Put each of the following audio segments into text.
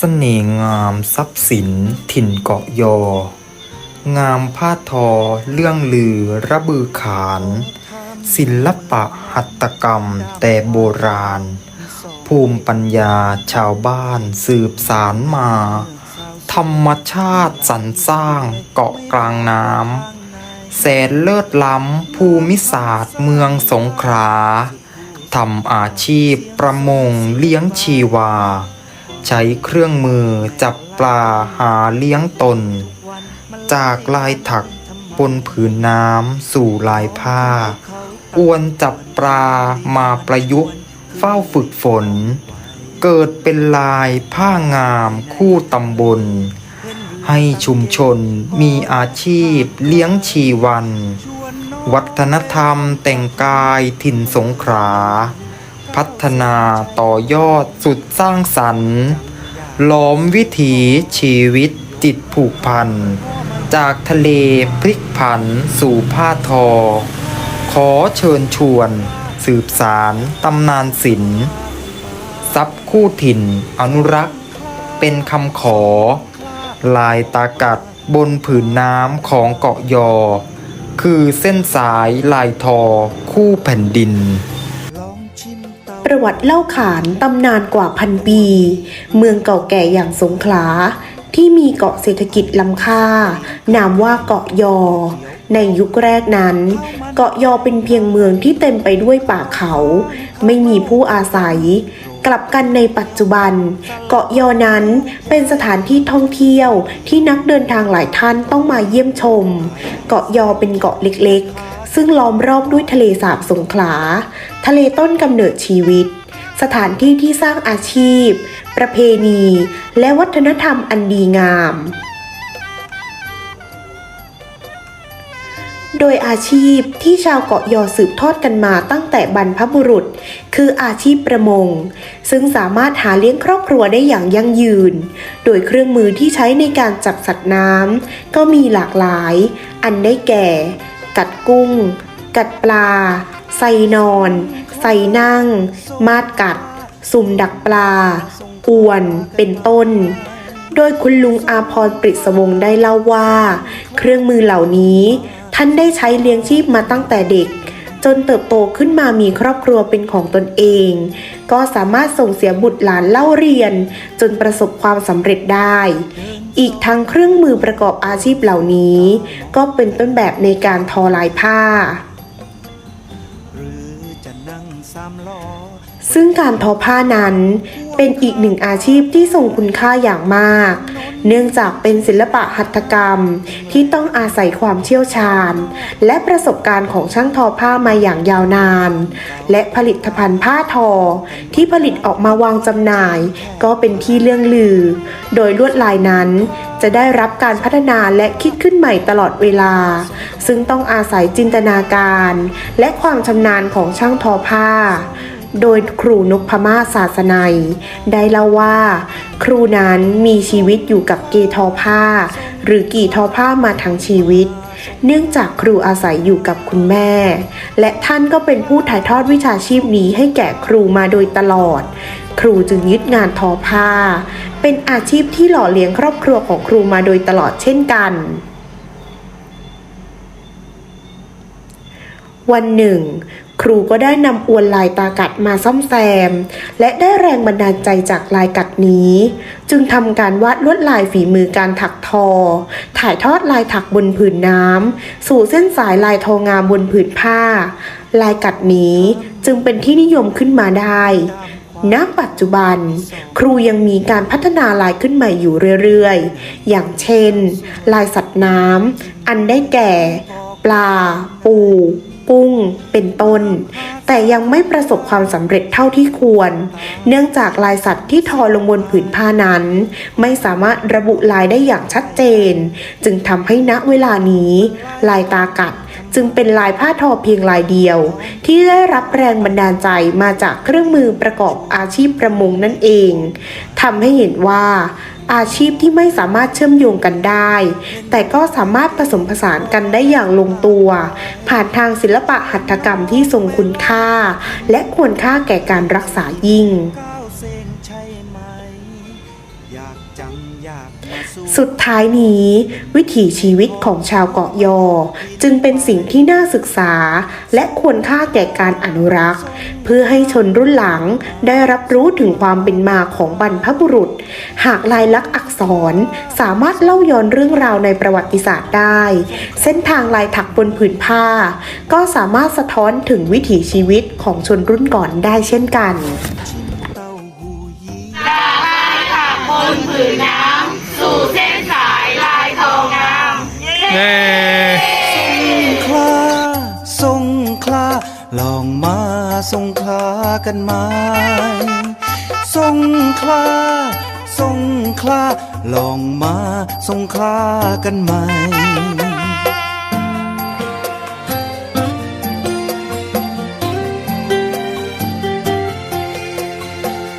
เสน่ห์งามทรัพย์สินถิ่นเกาะยอ งามผ้าทอเรื่องลือระบือขาน ศิลปะหัตถกรรมแต่โบราณ ภูมิปัญญาชาวบ้านสืบสารมา ธรรมชาติสรรสร้างเกาะกลางน้ำแสนเลิศล้ำภูมิศาสตร์เมืองสงขลาทำอาชีพประมงเลี้ยงชีวา ใช้เครื่องมือจับปลาหาเลี้ยงตน จากลายถักบนผืนน้ำสู่ลายผ้า อวนจับปลามาประยุกต์ เฝ้าฝึกฝน เกิดเป็นลายผ้างามคู่ตำบล ให้ชุมชนมีอาชีพเลี้ยงชีวัน วัฒนธรรมแต่งกายถิ่นสงขลา พัฒนาต่อยอดสุดสร้างสรรค์ ล้อมวิถีชีวิตจิตผูกพัน จากทะเลพลิกผันสู่ผ้าทอ ขอเชิญชวน สืบสารตำนานศิลป์ทรัพย์คู่ถิ่นอนุรักษ์ เป็นคำขอ ลายตากัดบนผืนน้ำของเกาะยอ คือเส้นสายลายทอคู่แผ่นดิน ประวัติเล่าขานตำนานกว่าพันปี เมืองเก่าแก่อย่างสงขลา ที่มีเกาะเศรษฐกิจล้ำค่า นามว่าเกาะยอ ในยุคแรกนั้น เกาะยอเป็นเพียงเมืองที่เต็มไปด้วยป่าเขา ไม่มีผู้อาศัย กลับกันในปัจจุบัน เกาะยอนั้นเป็นสถานที่ท่องเที่ยวที่นักเดินทางหลายท่านต้องมาเยี่ยมชม เกาะยอเป็นเกาะเล็กๆ ซึ่งล้อมรอบด้วยทะเลสาบสงขลา ทะเลต้นกำเนิดชีวิต สถานที่ที่สร้างอาชีพ ประเพณี และวัฒนธรรมอันดีงาม โดยอาชีพที่ชาวเกาะยอสืบทอดกันมาตั้งแต่บรรพบุรุษ คืออาชีพประมง ซึ่งสามารถหาเลี้ยงครอบครัวได้อย่างยั่งยืน โดยเครื่องมือที่ใช้ในการจับสัตว์น้ำก็มีหลากหลาย อันได้แก่ กัดกุ้ง กัดปลาใส่นอนใส่นั่ง มาดกัด สุ่มดักปลา อวน เป็นต้น โดยคุณลุงอาพรปริศวงศ์ได้เล่าว่า เครื่องมือเหล่านี้ท่านได้ใช้เลี้ยงชีพมาตั้งแต่เด็ก จนเติบโตขึ้นมามีครอบครัวเป็นของตนเอง ก็สามารถส่งเสียบุตรหลานเล่าเรียน จนประสบความสำเร็จได้ อีกทั้งเครื่องมือประกอบอาชีพเหล่านี้ ก็เป็นต้นแบบในการทอลายผ้า ซึ่งการทอผ้านั้นเป็นอีกหนึ่งอาชีพที่ทรงคุณค่าอย่างมาก เนื่องจากเป็นศิลปะหัตถกรรมที่ต้องอาศัยความเชี่ยวชาญ และประสบการณ์ของช่างทอผ้ามาอย่างยาวนาน และผลิตภัณฑ์ผ้าทอที่ผลิตออกมาวางจำหน่าย ก็เป็นที่เรื่องลือ โดยลวดลายนั้น จะได้รับการพัฒนาและคิดขึ้นใหม่ตลอดเวลา ซึ่งต้องอาศัยจินตนาการ และความชำนาญของช่างทอผ้า โดยครูนกพม่าศาสนัย ได้เล่าว่า ครูนั้นมีชีวิตอยู่กับเกทอผ้า หรือกี่ทอผ้ามาทั้งชีวิตเนื่องจากครูอาศัยอยู่กับคุณแม่ และท่านก็เป็นผู้ถ่ายทอดวิชาชีพนี้ให้แก่ครูมาโดยตลอด ครูจึงยึดงานทอผ้า เป็นอาชีพที่หล่อเลี้ยงครอบครัวของครูมาโดยตลอดเช่นกัน วันหนึ่ง ครูก็ได้นำอวนลายตากัดมาซ่อมแซม และได้แรงบันดาลใจจากลายกัดนี้ จึงทำการวาดลวดลายฝีมือการถักทอ ถ่ายทอดลายถักบนผืนน้ำสู่เส้นสายลายทองามบนผืนผ้า ลายกัดนี้จึงเป็นที่นิยมขึ้นมาได้ ณปัจจุบัน ครูยังมีการพัฒนาลายขึ้นใหม่อยู่เรื่อยๆ อย่างเช่น ลายสัตว์น้ำอันได้แก่ ปลา ปู กุ้ง เป็นต้น แต่ยังไม่ประสบความสำเร็จเท่าที่ควร เนื่องจากลายสัตว์ที่ทอลงบนผืนผ้านั้น ไม่สามารถระบุลายได้อย่างชัดเจน จึงทำให้ณเวลานี้ ลายตากัด จึงเป็นลายผ้าทอเพียงลายเดียว ที่ได้รับแรงบันดาลใจมาจากเครื่องมือประกอบอาชีพประมงนั่นเองทำให้เห็นว่าอาชีพที่ไม่สามารถเชื่อมโยงกันได้ แต่ก็สามารถผสมผสานกันได้อย่างลงตัว ผ่านทางศิลปะหัตถกรรมที่ทรงคุณค่า และควรค่าแก่การรักษายิ่ง สุดท้ายนี้ วิถีชีวิตของชาวเกาะยอ จึงเป็นสิ่งที่น่าศึกษา และควรค่าแก่การอนุรักษ์ เพื่อให้ชนรุ่นหลังได้รับรู้ถึงความเป็นมาของบรรพบุรุษ หากลายลักษณ์อักษรสามารถเล่าย้อนเรื่องราวในประวัติศาสตร์ได้ เส้นทางลายถักบนผืนผ้า ก็สามารถสะท้อนถึงวิถีชีวิตของชนรุ่นก่อนได้เช่นกัน สงคลากันไหมสงคลาสงคลาลองมาสงคลากันไหม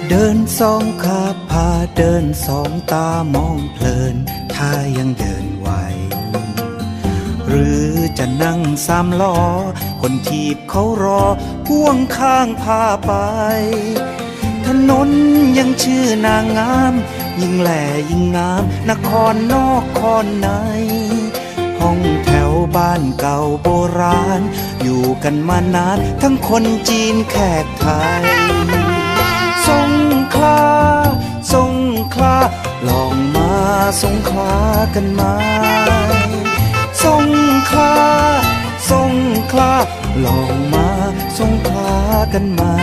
เดินสองขาพาเดินสองตามองเพลิน ถ้ายังเดิน หรือจะนั่งสามล้อ คนทีบเขารอพ่วงข้างพาไป ถนนยังชื่อนางงาม ยิ่งแหล่ยิ่งงาม นครนอกคอนใน ห้องแถวบ้านเก่าโบราณ อยู่กันมานานทั้งคนจีนแขกไทยสงขลาสงขลาลองมาสงขลากันมส ลองมาสงขากันมา